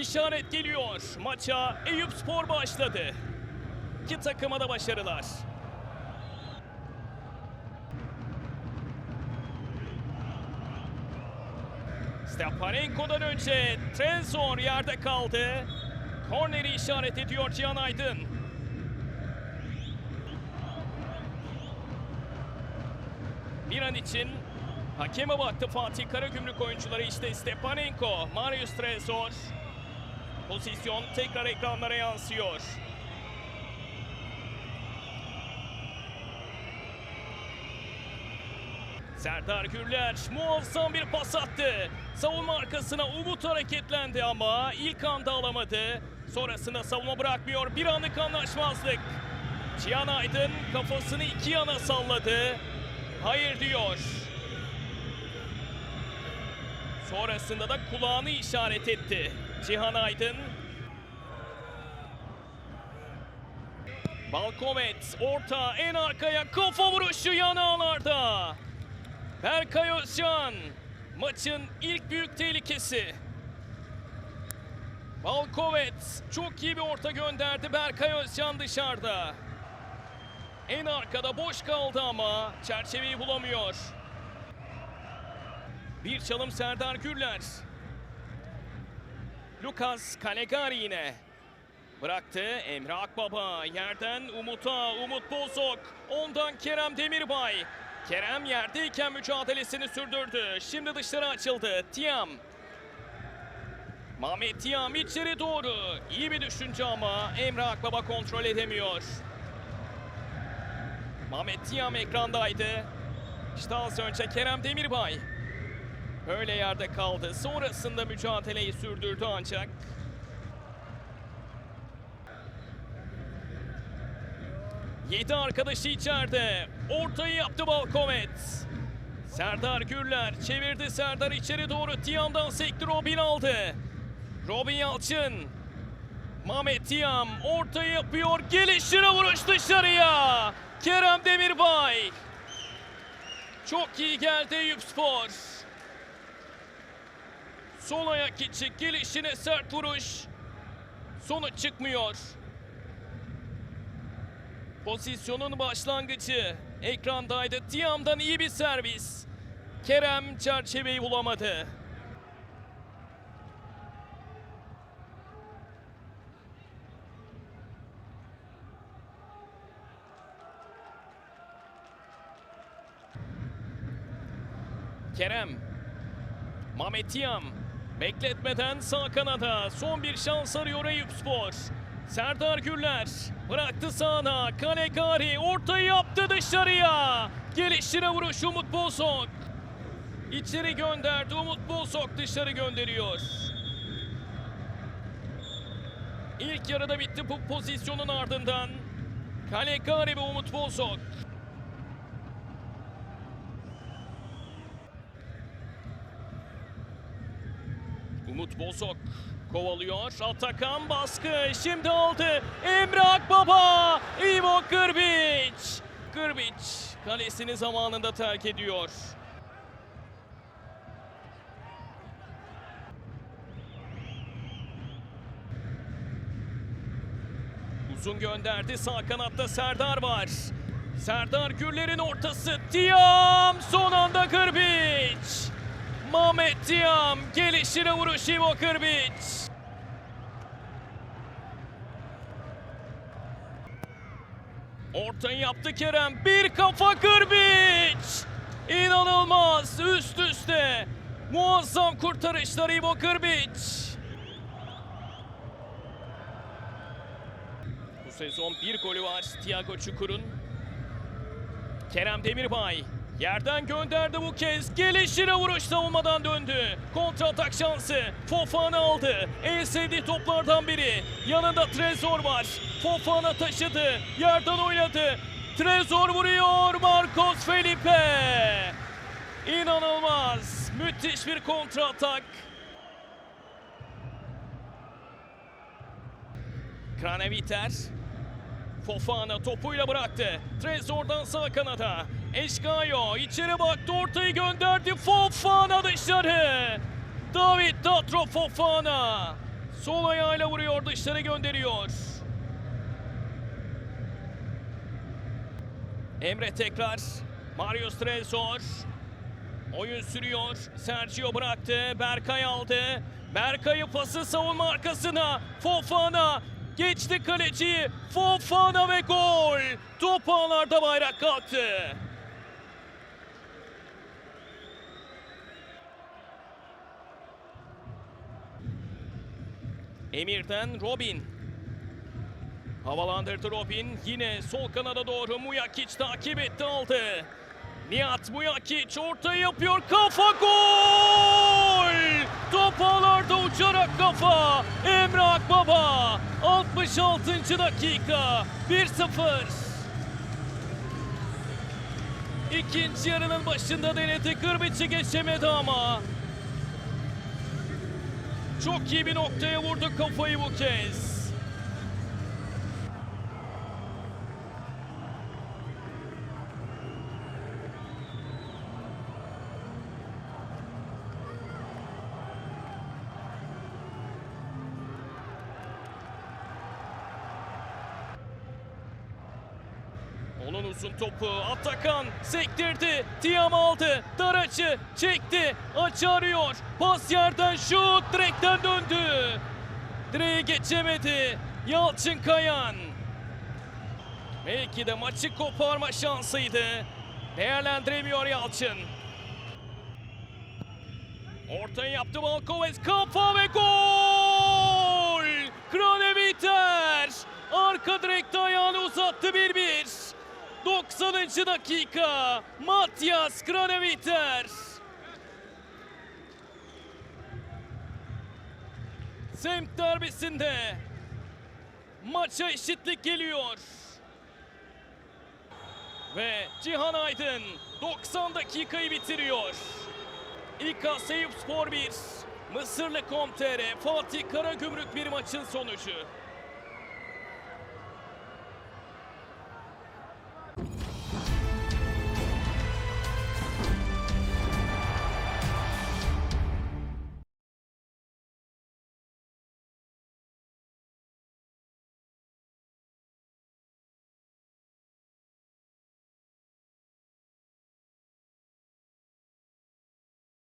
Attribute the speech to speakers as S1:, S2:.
S1: İşaret geliyor. Maça Eyüp Spor başladı. İki takıma da başarılar. Stepanenko'dan önce Trezor yerde kaldı. Korneri işaret ediyor Cihan Aydın. Bir an için hakeme baktı Fatih Karagümrük oyuncuları işte Stepanenko, Marius Trezor. Pozisyon tekrar ekranlara yansıyor. Serdar Gürler muazzam bir pas attı. Savunma arkasına Umut hareketlendi ama ilk anda alamadı. Sonrasında savunma bırakmıyor. Bir anlık anlaşmazlık. Cihan Aydın kafasını iki yana salladı. Hayır diyor. Sonrasında da kulağını işaret etti. Cihan Aydın. Balkomet orta en arkaya kafa vuruşu yan ağlarda. Berkay Özcan maçın ilk büyük tehlikesi. Balkovet çok iyi bir orta gönderdi Berkay Özcan dışarıda. En arkada boş kaldı ama çerçeveyi bulamıyor. Bir çalım Serdar Gürler. Lucas Calegari yine. Bıraktı Emre Akbaba. Yerden Umut'a. Umut Bozok. Ondan Kerem Demirbay. Kerem yerdeyken mücadelesini sürdürdü. Şimdi dışarı açıldı. Tiam. Mehmet Tiam içeri doğru. İyi bir düşünce ama Emre Akbaba kontrol edemiyor. Mehmet Tiam ekrandaydı. İşte az önce Kerem Demirbay. Öyle yerde kaldı. Sonrasında mücadeleyi sürdürdü ancak. Yedi arkadaşı içeride. Ortayı yaptı Balkomet. Serdar Gürler çevirdi Serdar içeri doğru. Tiam'dan sekti Robin aldı. Robin Yalçın. Mehmet Tiam ortayı yapıyor. Gelişine vuruş dışarıya. Kerem Demirbay. Çok iyi geldi Eyüp Spor. Sol ayak içi gelişine sert vuruş. Sonuç çıkmıyor. Pozisyonun başlangıcı. Ekrandaydı. Tiam'dan iyi bir servis. Kerem çerçeveyi bulamadı. Kerem. Mehmet Tiam. Bekletmeden sağ kanada. Son bir şans arıyor Eyüp. Serdar Gürler bıraktı sağına. Kanekari ortayı yaptı dışarıya. Gelişine vuruş Umut Bozok. İçeri gönderdi Umut Bozok dışarı gönderiyor. İlk yarıda bitti bu pozisyonun ardından. Kanekari ve Umut Bozok. Umut Bozok kovalıyor. Atakan baskı. Şimdi aldı. Emre Akbaba. Ivo Kırbiç. Kırbiç kalesini zamanında terk ediyor. Uzun gönderdi. Sağ kanatta Serdar var. Serdar Gürler'in ortası. Tiam son anda Kırbiç. Mehmet Tiam gelişine vuruş Ivo Kırbiç. Ortayı yaptı Kerem. Bir kafa Kırbiç. İnanılmaz üst üste. Muazzam kurtarışlar Ivo Kırbiç. Bu sezon bir golü var Thiago Çukur'un. Kerem Demirbay yerden gönderdi bu kez. Gelişine vuruş savunmadan döndü. Kontra atak şansı. Fofana aldı. En sevdiği toplardan biri. Yanında Trezor var. Fofana taşıdı. Yerden oynadı. Trezor vuruyor. Marcos Felipe. İnanılmaz. Müthiş bir kontra atak. Kraneviter Fofana topuyla bıraktı. Trezor'dan sağ kanada. Eşkayo içeri baktı ortayı gönderdi. Fofana dışarı. David Datro Fofana. Sol ayağıyla vuruyor dışarı gönderiyor. Emre tekrar. Mario Strelzor. Oyun sürüyor. Sergio bıraktı. Berkay aldı. Berkay'ı pası savunma arkasına. Fofana geçti kaleciyi. Fofana ve gol. Top ağlarda bayrak kalktı. Emir'den Robin. Havalandırdı Robin. Yine sol kanada doğru Mujakic takip etti aldı. Nihat Mujakic orta yapıyor. Kafa gol! Top ağlarda uçarak kafa. Emre Akbaba. 66. dakika. 1-0. İkinci yarının başında denedi. Kırbıç'ı geçemedi ama. Çok iyi bir noktaya vurdu kafayı bu kez. Uzun topu Atakan sektirdi. Tiam aldı. Dar açı çekti. Açı arıyor. Pas yerden şut direkten döndü. Direğe geçemedi. Yalçın Kayan. Belki de maçı koparma şansıydı. Değerlendiremiyor Yalçın. Ortaya yaptı Malkovez. Kafa ve gol! Kraneviter! Arka direkte ayağını uzattı 1-1. 90. dakika. Matias Kraneviter. Semt derbisinde maça eşitlik geliyor. Ve Cihan Aydın 90 dakikayı bitiriyor. İK Seyip Spor 1, Mısırlı Com.tr, Fatih Karagümrük bir maçın sonucu.